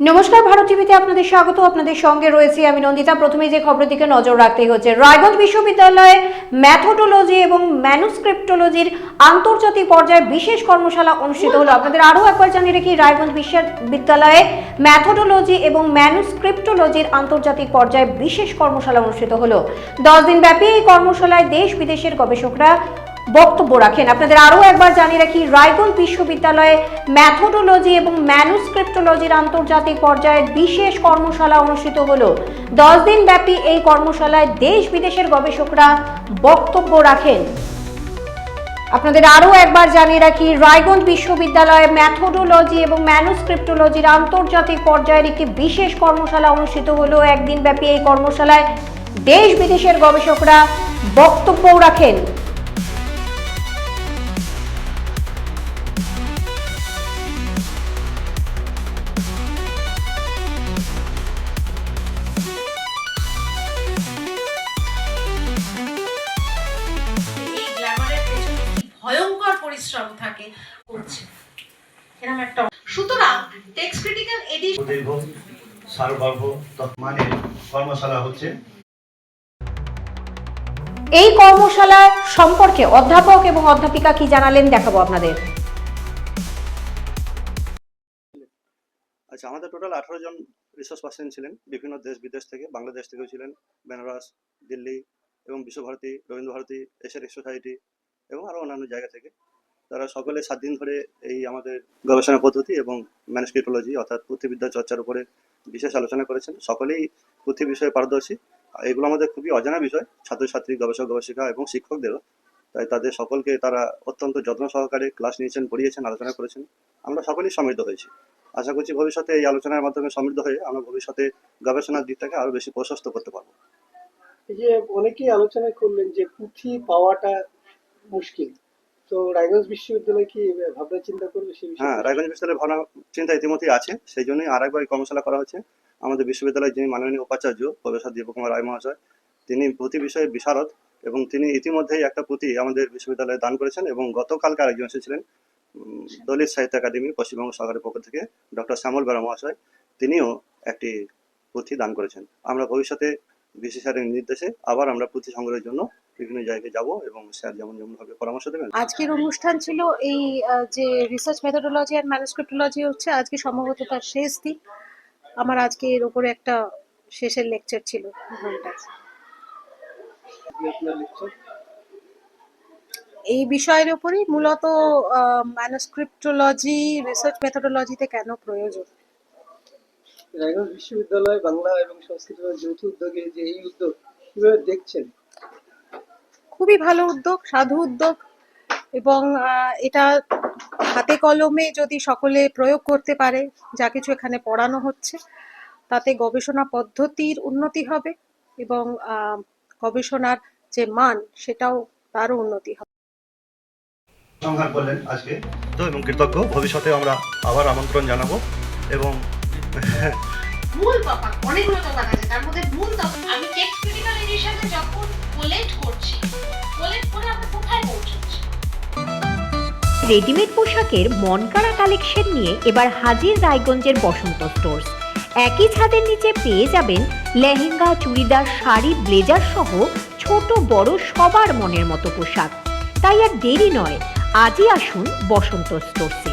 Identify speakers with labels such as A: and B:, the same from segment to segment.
A: নমস্কার, ভারত টিভিতে আপনাদের স্বাগত। আপনাদের সঙ্গে রয়েছি আমি নন্দিতা। প্রথমে যে খবরের দিকে নজর রাখতেই হচ্ছে, রায়গঞ্জ বিশ্ববিদ্যালয়ে ম্যাথোডোলজি এবং ম্যানুস্ক্রিপ্টোলজির আন্তর্জাতিক পর্যায়ে বিশেষ কর্মশালা অনুষ্ঠিত হলো। আপনাদের আরও একবার জানিয়ে রাখি, রায়গঞ্জ বিশ্ববিদ্যালয়ে ম্যাথোডোলজি এবং ম্যানুস্ক্রিপ্টোলজির আন্তর্জাতিক পর্যায়ে বিশেষ কর্মশালা অনুষ্ঠিত হলো। দশ দিন ব্যাপী এই কর্মশালায় দেশ বিদেশের গবেষকরা বক্তব্য রাখেন। আপনাদের আরও একবার জানিয়ে রাখি, রায়গঞ্জ বিশ্ববিদ্যালয়ে ম্যাথোডোলজি এবং ম্যানুস্ক্রিপ্টোলজির আন্তর্জাতিক পর্যায়ে বিশেষ কর্মশালা অনুষ্ঠিত হলো। দশ দিন ব্যাপী এই কর্মশালায় দেশ বিদেশের গবেষকরা বক্তব্য রাখেন। আপনাদের আরও একবার জানিয়ে রাখি, রায়গঞ্জ বিশ্ববিদ্যালয়ে ম্যাথোডোলজি এবং ম্যানুস্ক্রিপ্টোলজির আন্তর্জাতিক পর্যায়ের একটি বিশেষ কর্মশালা অনুষ্ঠিত হলো। একদিন ব্যাপী এই কর্মশালায় দেশ বিদেশের গবেষকরা বক্তব্যও রাখেন।
B: পরিশ্রম থাকে করছে। এরকম একটা সুতরাং টেক্সট ক্রিটিক্যাল এডিশন
C: দীর্ঘ সার্বভৌম মানে কর্মশালা হচ্ছে।
A: এই কর্মশালা সম্পর্কে অধ্যাপক এবং অধ্যাপিকা কি জানালেন দেখাবো আপনাদের।
C: আচ্ছা আমাদের টোটাল আঠারো জন রিসার্চ পার্সন ছিলেন বিভিন্ন দেশ বিদেশ থেকে বাংলাদেশ থেকেও ছিলেন বেনারস দিল্লি এবং বিশ্বভারতী রবীন্দ্র ভারতী এশিয়াটিক সোসাইটি এবং আরও অন্যান্য জায়গা থেকে। তারা সকলে সাত দিন ধরে এই আমাদের গবেষণা পদ্ধতি এবং ম্যানস্ক্রিপ্টোলজি অর্থাৎ পুঁথিবিদ্যা চর্চার উপরে বিশেষ আলোচনা করেছেন। সকলেই পুঁথি বিষয়ে পারদর্শী। এগুলো আমাদের খুবই অজানা বিষয়, ছাত্রছাত্রী, গবেষক, গবেষিকা এবং শিক্ষকদেরও তাই তাদের সকলকে তারা অত্যন্ত যত্ন সহকারে ক্লাস নিয়েছেন, পড়িয়েছেন, আলোচনা করেছেন। আমরা সকলেই সমৃদ্ধ হয়েছি। আশা করছি ভবিষ্যতে এই আলোচনার মাধ্যমে সমৃদ্ধ হয়ে আমরা ভবিষ্যতে গবেষণার দিকটাকে আরও বেশি প্রশস্ত করতে পারব।
D: যে অনেকেই আলোচনা করলেন যে পুঁথি পাওয়াটা মুশকিল। তো রায়গঞ্জ বিশ্ববিদ্যালয় কি ভাবনা চিন্তা
C: হ্যাঁ রায়গঞ্জ চিন্তা ইতিমধ্যেই আছে, সেই জন্যই আর একবার কর্মশালা করা হচ্ছে। আমাদের বিশ্ববিদ্যালয়ের যিনি মাননীয় উপাচার্য, প্রফেসর দীপকুমার রায় মহাশয়, তিনি প্রতি বিষয়ে বিশারদ এবং তিনি ইতিমধ্যেই একটা পুঁথি আমাদের বিশ্ববিদ্যালয়ে দান করেছেন এবং গতকালকে আরেকজন এসেছিলেন দলিত সাহিত্য একাডেমি, পশ্চিমবঙ্গ সরকারের পক্ষ থেকে ডক্টর শ্যামল বেরা মহাশয়, তিনিও একটি পুঁথি দান করেছেন। আমরা ভবিষ্যতে বিশেষ স্যারের নির্দেশে আবার আমরা পুঁথি সংগ্রহের জন্য বিভিন্ন জায়গায় যাব এবং স্যার যেমন যেমন ভাবে পরামর্শ দেবেন।
E: আজকের অনুষ্ঠান ছিল এই যে রিসার্চ মেথোডোলজি অ্যান্ড ম্যানুস্ক্রিপ্টোলজি হচ্ছে, আজকে সম্ভবত তার শেষ দিন। আমার আজকে এর উপরে একটা শেষের লেকচার ছিল? এই বিষয়ের উপরেই মূলত ম্যানুস্ক্রিপ্টোলজি রিসার্চ মেথোডোলজিতে কেন প্রয়োজন?
D: রায়গঞ্জ বিশ্ববিদ্যালয় বাংলা এবং সংস্কৃত যৌথ উদ্যোগে যে এই উদ্যোগ কীভাবে দেখছেন?
E: খুবই ভালো উদ্যোগ সাধু উদ্যোগ এবং আহ, এটা হাতে কলমে যদি সকলে প্রয়োগ করতে পারে যা কিছু এখানে পড়ানো হচ্ছে তাতে গবেষণা পদ্ধতির উন্নতি হবে এবং আহ, গবেষণার যে মান সেটাও তারও উন্নতি হবে।
C: সংহার করলেন আজকে। তো এবং কৃতজ্ঞ। ভবিষ্যতে আমরা আবার আমন্ত্রণ জানাব এবং
B: মূল তফাৎ অনেকগুলো তফাৎ আছে। তার মধ্যে মূল তফাৎ, আমি টেক্সট যখন করছি করে আমরা কোথায়
F: রেডিমেড পোশাকের মনকাড়া কালেকশন নিয়ে এবার হাজির রায়গঞ্জের বসন্ত স্টোর্স একই ছাদের নিচে পেয়ে যাবেন লেহেঙ্গা, চুড়িদার, শাড়ি ব্লেজার সহ ছোট বড় সবার মনের মতো পোশাক। তাই আর দেরি নয়, আজই আসুন বসন্ত স্টোরসে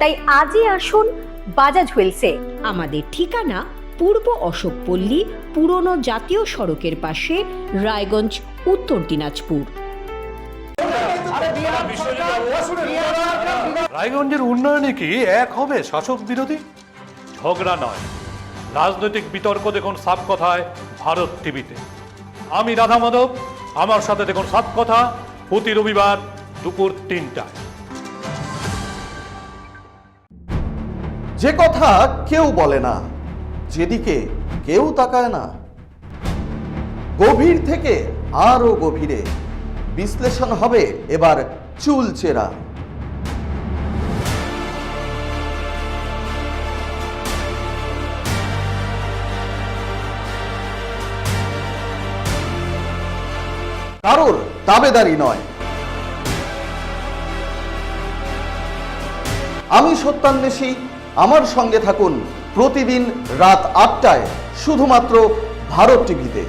F: তাই আজই আসুন বাজাজ হুইলসে। আমাদের ঠিকানা পূর্ব অশোকপল্লী পুরনো জাতীয় সড়কের পাশে রায়গঞ্জ উত্তর দিনাজপুর।
G: রায়গঞ্জের উন্নয়নে কি এক হবে শাসক বিরোধী? ঝগড়া নয়। রাজনৈতিক বিতর্ক দেখুন সাপ কথায় ভারত টিভিতে। আমি রাধা মাধব আমার সাথে দেখুন সাপ কথা প্রতি রবিবার দুপুর তিনটায়।
H: যে কথা কেউ বলে না, যেদিকে কেউ তাকায় না। গভীর থেকে আরও গভীরে বিশ্লেষণ হবে এবার চুলচেরা। কারোর দাবেদারি নয়। আমি সত্যান্বেষী আমার সঙ্গে থাকুন প্রতিদিন রাত আটটায় শুধুমাত্র ভারত টিভিতে।